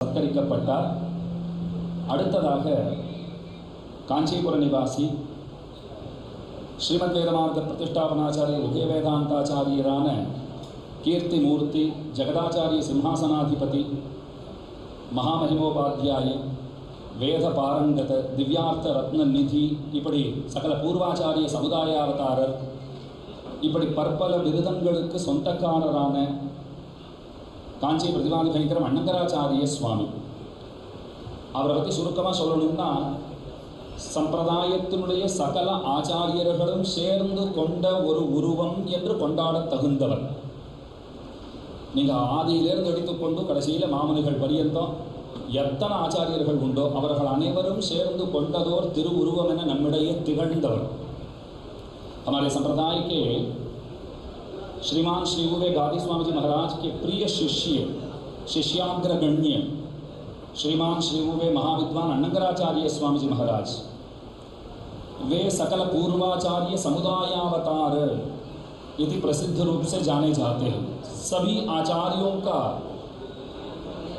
சத்கரிக்கப்பட்டார். அடுத்ததாக காஞ்சிபுர நிவாசி ஸ்ரீமத் வேதமார்க்க பிரதிஷ்டாபனாச்சாரிய உதய வேதாந்தாச்சாரியரான கீர்த்தி மூர்த்தி ஜெகதாச்சாரிய சிம்ஹாசனாதிபதி மகாமகிமோபாத்தியாயி வேத பாரங்கத திவ்யார்த்த ரத்ன நிதி இப்படி சகல பூர்வாச்சாரிய சமுதாயாவதாரர் இப்படி பற்பல விருதங்களுக்கு சொந்தக்காரரான காஞ்சி பிரதிபாதி பயங்கரம் அண்ணங்கராச்சாரிய சுவாமி அவரை பற்றி சுருக்கமாக சொல்லணும்னா சம்பிரதாயத்தினுடைய சகல ஆச்சாரியர்களும் சேர்ந்து கொண்ட ஒரு உருவம் என்று கொண்டாடத் தகுந்தவர் நீங்கள் ஆதியிலிருந்து எடுத்துக்கொண்டு கடைசியில் மாமனிகள் பரியந்தம் எத்தனை ஆச்சாரியர்கள் உண்டோ அவர்கள் அனைவரும் சேர்ந்து கொண்டதோர் திருவுருவம் என நம்மிடையே திகழ்ந்தவர் हमारे संप्रदाय के श्रीमान श्री उवे गादी स्वामी जी महाराज के प्रिय शिष्य शिष्याग्रगण्य श्रीमान श्री उवे महाविद्वान अन्नगराचार्य स्वामी जी महाराज, वे सकल पूर्वाचार्य समुदायावतार यदि प्रसिद्ध रूप से जाने जाते हैं। सभी आचार्यों का,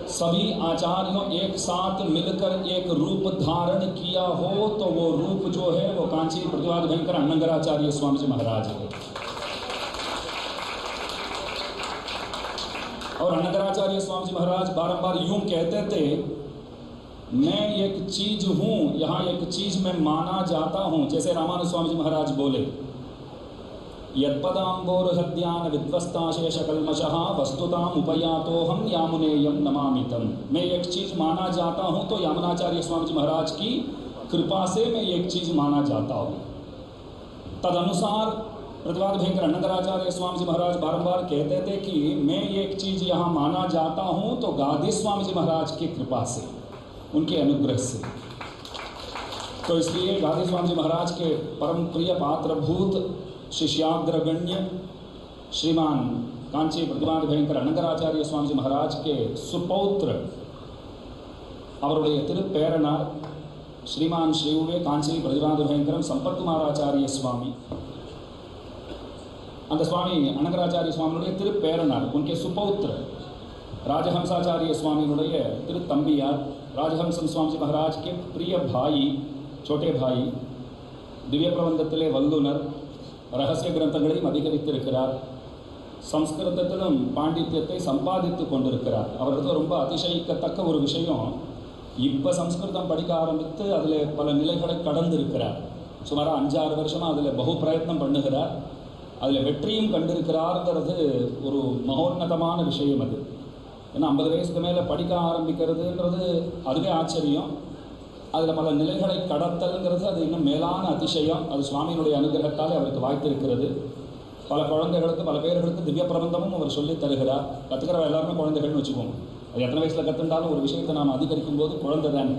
सभी आचार्यों एक साथ मिलकर एक रूप धारण किया हो तो वो रूप जो है वो कांची प्रतिवाद भयंकर अन्नगराचार्य स्वामी जी महाराज है। और अन्नगराचार्य स्वामी जी महाराज बारंबार यूँ कहते थे, मैं एक चीज़ हूँ, यहाँ एक चीज़ में माना जाता हूँ, जैसे रामानु स्वामी जी महाराज बोले। यत्पदाम्बोरुहद्यान विध्वस्ताशेषकल्मषः वस्तुताम् उपयातोहम यामुनेयम नमामितम। मैं एक चीज़ माना जाता हूँ तो यामुनाचार्य स्वामी जी महाराज की कृपा से मैं एक चीज़ माना जाता हूँ। तदनुसार प्रतिवाद भयंकर अन्नगराचार्य स्वामी जी महाराज बारंबार कहते थे कि मैं एक चीज यहाँ माना जाता हूँ तो गादी स्वामी जी महाराज की कृपा से उनके अनुग्रह से तो इसलिए गांधी स्वामी जी महाराज के परम प्रिय पात्रभूत शिष्याग्रगण्य श्रीमान कांची प्रतिमान भयंकर अनंगराचार्य स्वामी जी महाराज के सुपौत्र அவருடைய திருப்பேரனார் ஸ்ரீமான் ஸ்ரீவுவே காஞ்சி பிரதிபாத பயங்கரம் சம்பத்குமாராச்சாரிய சுவாமி அந்த சுவாமி அனகராச்சாரிய சுவாமியுடைய திருப்பேரனார் உன்கே சுபௌத்திர ராஜஹம்சாச்சாரிய சுவாமியினுடைய திரு தம்பியார் ராஜஹம்சன் சுவாமி மகாராஜ்கே பிரிய பாயி சோட்டே பாயி திவ்ய பிரபந்தத்திலே வல்லுனர் ரகசிய கிரந்தங்களையும் அதிகரித்திருக்கிறார். சம்ஸ்கிருதத்திலும் பாண்டித்யத்தை சம்பாதித்து கொண்டிருக்கிறார். அவருக்கு ரொம்ப அதிசயிக்கத்தக்க ஒரு விஷயம் இப்போ சம்ஸ்கிருதம் படிக்க ஆரம்பித்து அதில் பல நிலைகளை கடந்துருக்கிறார். சுமாராக அஞ்சாறு வருஷமாக அதில் பகு பிரயத்னம் பண்ணுகிறார். அதில் வெற்றியும் கண்டிருக்கிறாருங்கிறது ஒரு மகோன்னதமான விஷயம் அது. ஏன்னா ஐம்பது வயசுக்கு மேலே படிக்க ஆரம்பிக்கிறதுன்றது அதுவே ஆச்சரியம். அதில் பல நிலைகளை கடத்தல்ங்கிறது அது இன்னும் மேலான அதிசயம். அது சுவாமியினுடைய அனுகிரகத்தாலே அவருக்கு வாய்த்திருக்கிறது. பல குழந்தைகளுக்கு பல பேர்களுக்கு திவ்ய பிரபந்தமும் அவர் சொல்லித் தருகிறார். கற்றுக்கிற எல்லாருமே குழந்தைகள்னு வச்சுக்கோங்க. அது எத்தனை வயசில் கற்றுண்டாலும் ஒரு விஷயத்தை நாம் அதிகரிக்கும் போது குழந்தை தான்.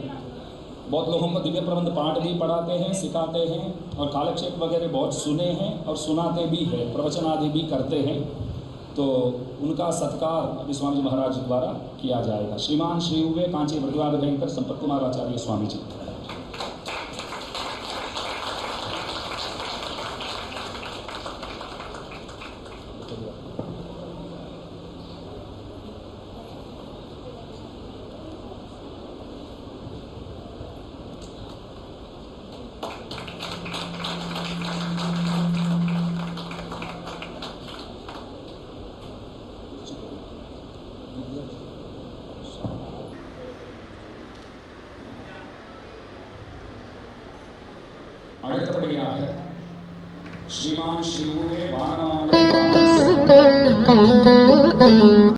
बहुत लोगों को दिव्य प्रबंध पाठ भी पढ़ाते हैं, सिखाते हैं और कालक्षेप वगैरह बहुत सुने हैं और सुनाते भी हैं प्रवचन आदि भी करते हैं। तो उनका सत्कार अभी स्वामी जी महाराज द्वारा किया जाएगा। श्रीमान श्री हुए कांची प्रतिवाद भयंकर संपत कुमार आचार्य स्वामी जी அடுத்தபடியாக ஸ்ரீமான் ஸ்ரீ வானமாலை